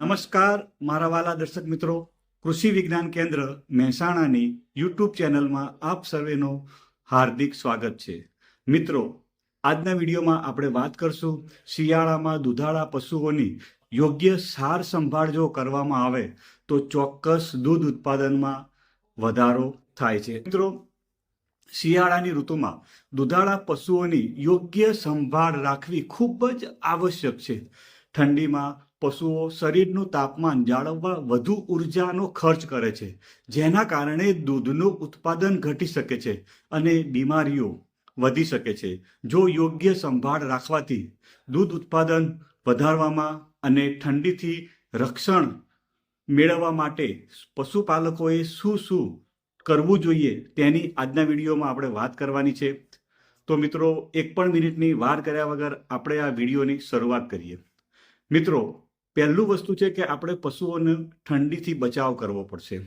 નમસ્કાર, મારા વાલા દર્શક મિત્રો. કૃષિ વિજ્ઞાન કેન્દ્ર મહેસાણાની યુટ્યુબ ચેનલમાં આપ સર્વેનો હાર્દિક સ્વાગત છે. મિત્રો, આજના વિડીયોમાં આપણે વાત કરશું શિયાળામાં દુધાળા પશુઓની યોગ્ય સાર સંભાળ જો કરવામાં આવે, તો ચોક્કસ દૂધ ઉત્પાદનમાં વધારો થાય છે. મિત્રો, શિયાળાની ઋતુમાં દુધાળા પશુઓની યોગ્ય સંભાળ રાખવી ખૂબ જ આવશ્યક છે. ઠંડીમાં પશુઓ શરીરનું તાપમાન જાળવવા વધુ ઉર્જાનો ખર્ચ કરે છે, જેના કારણે દૂધનું ઉત્પાદન ઘટી શકે છે અને બીમારીઓ વધી શકે છે. જો યોગ્ય સંભાળ રાખવાથી દૂધ ઉત્પાદન વધારવામાં અને ઠંડીથી રક્ષણ મેળવવા માટે પશુપાલકોએ શું શું કરવું જોઈએ તેની આજના વિડીયોમાં આપણે વાત કરવાની છે. તો મિત્રો, એક પણ મિનિટની વાર કર્યા વગર આપણે આ વિડીયોની શરૂઆત કરીએ. મિત્રો પહેલું વસ્તુ છે કે આપણે પશુઓને ઠંડીથી બચાવ કરવો પડશે.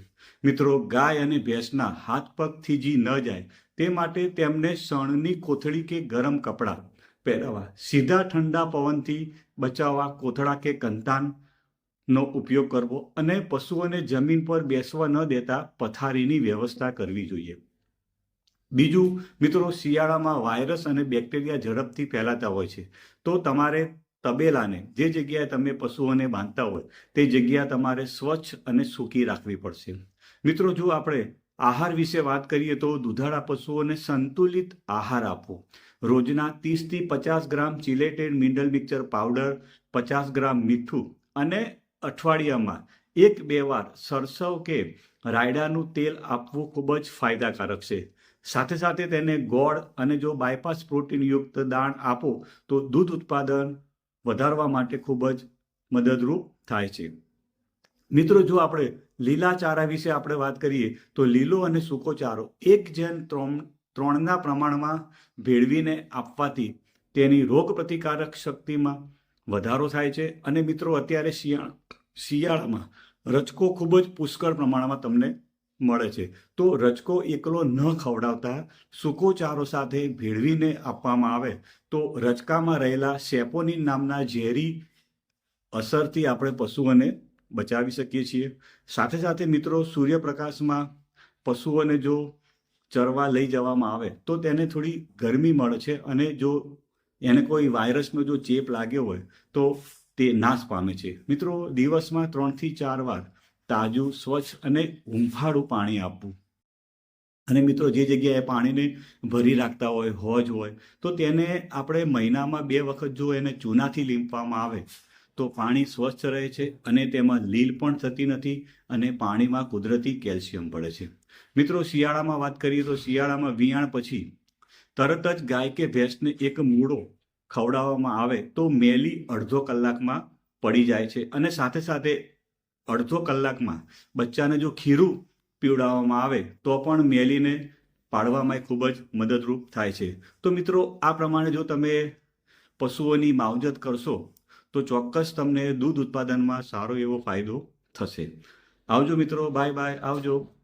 મિત્રો, ગાય અને ભેંસના હાથ પગ થીજી ન જાય, તે માટે તેમને શણની કોથળી કે ગરમ કપડાં પહેરાવા. સીધા ઠંડા પવનથી બચાવવા કોથળા કે કંતાનનો ઉપયોગ કરવો અને પશુઓને જમીન પર બેસવા ન દેતા પથારીની વ્યવસ્થા કરવી જોઈએ. બીજું, મિત્રો, શિયાળામાં વાયરસ અને બેક્ટેરિયા ઝડપથી ફેલાતા હોય છે. તો તમારે તબેલાને, જે જગ્યાએ તમે પશુઓને બાંધતા હોય, તે જગ્યા તમારે સ્વચ્છ અને સૂકી રાખવી પડશે. મિત્રો, જો આપણે આહાર વિશે વાત કરીએ તો દુધાળા પશુઓને સંતુલિત આહાર આપવો. રોજના ત્રીસથી પચાસ gram chelated mineral mixture powder પચાસ ગ્રામ મીઠું અને અઠવાડિયામાં એક બે વાર સરસવ કે રાયડાનું તેલ આપવું ખૂબ જ ફાયદાકારક છે. સાથે સાથે તેને ગોળ અને જો બાયપાસ પ્રોટીનયુક્ત દાણ આપો, તો દૂધ ઉત્પાદન વધારવા માટે ખૂબ જ મદદરૂપ થાય છે. મિત્રો, જો આપણે લીલા ચારા વિશે આપણે વાત કરીએ, તો લીલો અને સૂકો ચારો એક જેન ત્રણ, ત્રણના પ્રમાણમાં ભેળવીને આપવાથી તેની રોગ પ્રતિકારક શક્તિમાં વધારો થાય છે. અને મિત્રો, અત્યારે શિયાળ, શિયાળામાં રચકો ખૂબ જ પુષ્કળ પ્રમાણમાં તમને મળે છે. તો રચકો એકલો ન ખવડાવતા સુકોચારો સાથે ભેળવીને આપવામાં આવે. તો રચકામાં રહેલા સેપોનિન નામના ઝેરી અસરથી આપણે પશુઓને બચાવી શકીએ છીએ. સાથે સાથે મિત્રો, સૂર્યપ્રકાશમાં પશુઓને જો ચરવા લઈ જવામાં આવે, તો તેને થોડી ગરમી મળે છે અને જો એને કોઈ વાયરસનો જો ચેપ લાગ્યો હોય, તો તે નાશ પામે છે. મિત્રો, દિવસમાં ત્રણથી ચાર વાર તાજું, સ્વચ્છ અને હૂંફાળું પાણી આપવું. અને મિત્રો જે જગ્યાએ પાણીને ભરી રાખતા હોય, હોજ હોય, તો તેને આપણે મહિનામાં બે વખત જો એને ચૂનાથી લીંપવામાં આવે, તો પાણી સ્વચ્છ રહે છે અને તેમાં લીલ પણ થતી નથી અને પાણીમાં કુદરતી કેલ્શિયમ પડે છે. મિત્રો શિયાળામાં વાત કરીએ તો શિયાળામાં વિયાણ પછી તરત જ ગાય કે ભેંસને એક મૂળો ખવડાવવામાં આવે તો મેલી અડધો કલાકમાં પડી જાય છે અને સાથે સાથે અડધો કલાકમાં બચ્ચાને જો ખીરું પીવડાવવામાં આવે, તો પણ મેલીને પાડવામાં ખૂબ જ મદદરૂપ થાય છે. તો મિત્રો, આ પ્રમાણે જો તમે પશુઓની માવજત કરશો, તો ચોક્કસ તમને દૂધ ઉત્પાદનમાં સારો એવો ફાયદો થશે. આવજો મિત્રો, બાય બાય, આવજો.